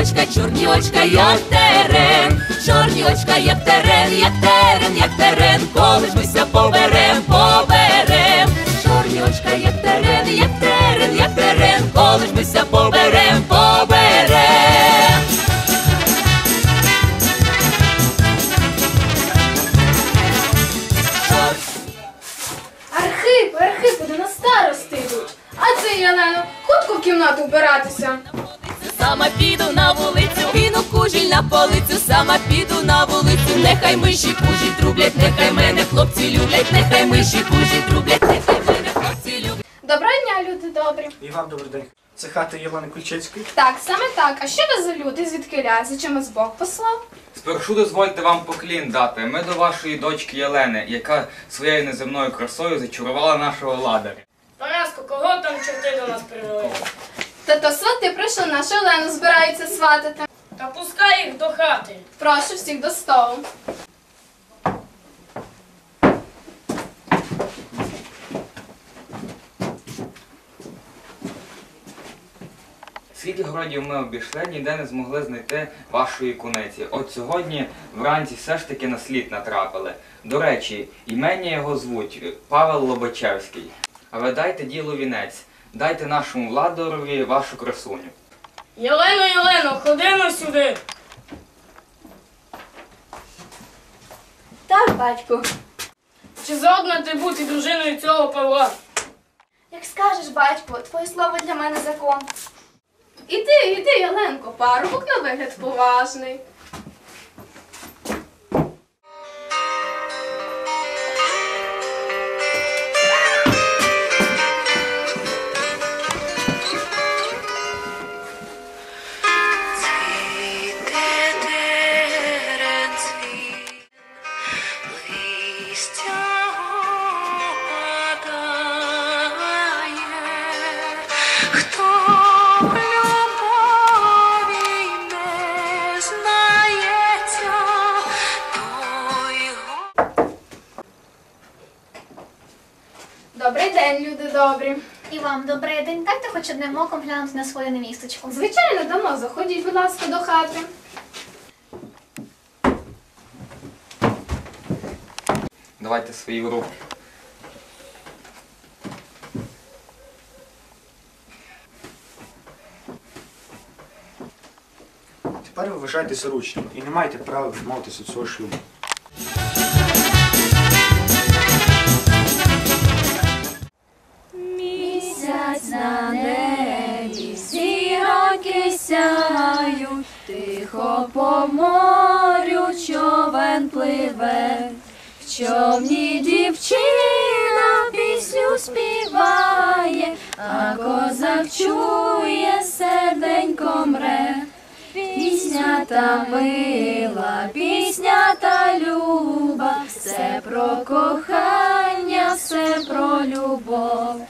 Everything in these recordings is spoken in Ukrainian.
очка, чорні очка, як терен, чорні очка, як терен, як терен, як терен, коли ж мися поберем, поберем, чорні очка, як терен, як терен, як терен, коли ж мися поберем, поберем. Архип, Архипу, до нас старости йдуть. А це Єлено, хутко в кімнату вбиратися. Сама піду на вулицю, кину кужіль на полицю, сама піду на вулицю, нехай миші кужі трублять, нехай мене хлопці люблять, нехай миші кужі трублять, нехай мене хлопці люблять. Доброго дня, люди добрі. І вам добрий день. Це хата Єлени Кульчицької. Так, саме так. А що ви за люди? Звідки За чим вас Бог послав? Спершу дозвольте вам поклін дати. Ми до вашої дочки Єлени, яка своєю неземною красою зачарувала нашого ладаря. Параско, кого там чорти до нас привели? Та то свати прийшли, нашу Олену збираються сватати. Та пускай їх до хати. Прошу всіх до столу. Скільки городів ми обійшли, ніде не змогли знайти вашої куниці. От сьогодні вранці все ж таки на слід натрапили. До речі, імення його звуть Павел Лобачевський. А ви дайте ділу вінець, дайте нашому владорові вашу красуню. Єлено, Єлено, ходимо сюди. Так, батьку. Чи згодна ти бути дружиною цього Павла? Як скажеш, батько, твоє слово для мене закон. Іди, іди, Яленко, парубок на вигляд поважний. Люди добрі. І вам добрий день. Дайте хоч одним оком глянути на свою невісточку. Звичайно, давно заходіть, будь ласка, до хати. Давайте свої в руки. Тепер ви вважайтеся ручними і не маєте права відмовитися від свого шлюбу. Місяць на небі, зіроньки сяють, тихо по морю човен пливе, в човні дівчина пісню співає, а козак чує, серденько мре. Пісня та мила, пісня та люба, все про кохання, все про любов.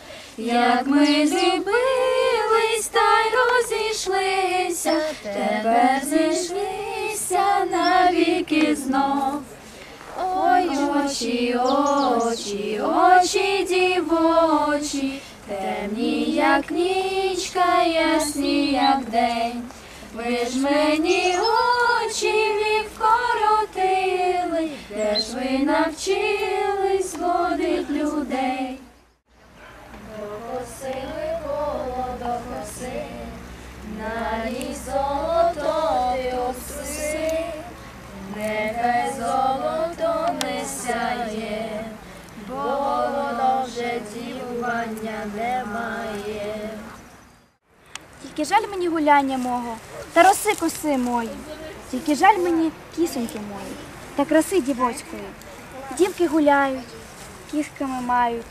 Як ми злюбились та й розійшлися, тепер зійшлися навіки знов. Ой, очі, очі, очі дівочі, темні, як нічка, ясні, як день. Ви ж мені очі відкоротили, де ж ви навчились водить людей? Докосили коло коси, на ній золото ти обсуси, нехай золото не сяє, бо вже дівування немає. Тільки жаль мені гуляння мого, та роси коси мої. Тільки жаль мені кісоньки мої, та краси дівоцької. Дівки гуляють, кісками мають,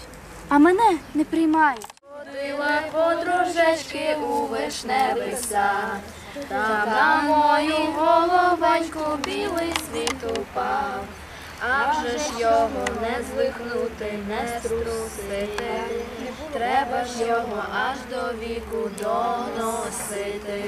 а мене не приймають. Ходила подружечки у вишневий сад, та на мою головеньку білий світ упав, а вже ж його не звихнути, не струсити, треба ж його аж до віку доносити.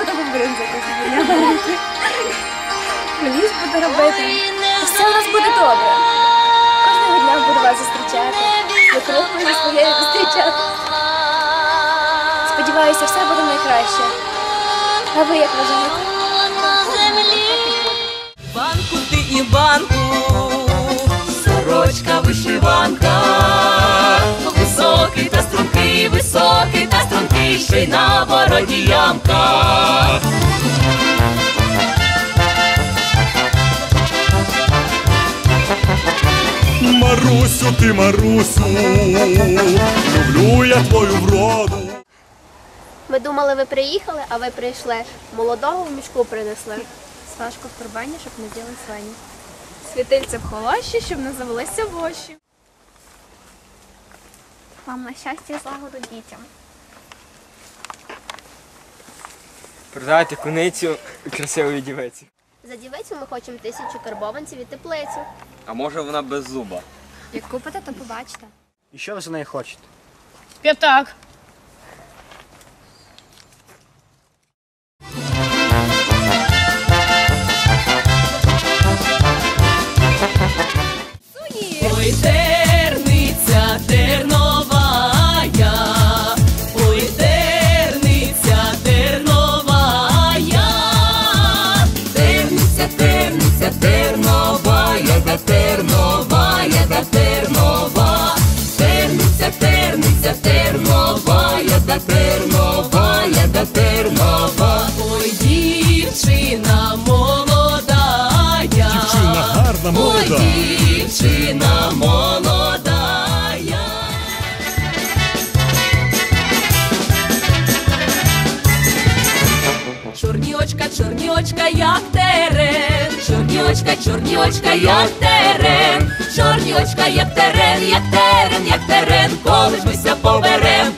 будемо бринзити з мене. Мені ж буде робити. Все у нас буде добре. Кожного дня буду вас зустрічати. Викрухнення своєї зустрічати. Сподіваюся, все буде найкраще. А ви як вважаєте? Банку ти і банку, сорочка вишиванка, високий та стрункий, високий та стрункий шина ямка. Марусю, ти Марусю, люблю я твою вроду. Ми думали, ви приїхали, а ви прийшли. Молодого в мішку принесли. Сважку в турбані, щоб не діли свині. Світильце в холощі, щоб не завелися воші. Вам на щастя і злагоду дітям. Продайте куницю красивої дівиці. За дівицю ми хочемо тисячу карбованців і теплицю. А може вона без зуба? Як купите, то побачите. І що ви за неї хочете? П'ятак. Чорні очка, чорні очка, як терен, чорні очка, чорні очка, як терен, чорні очка, як терен, як терен, як терен, коли мися поверен.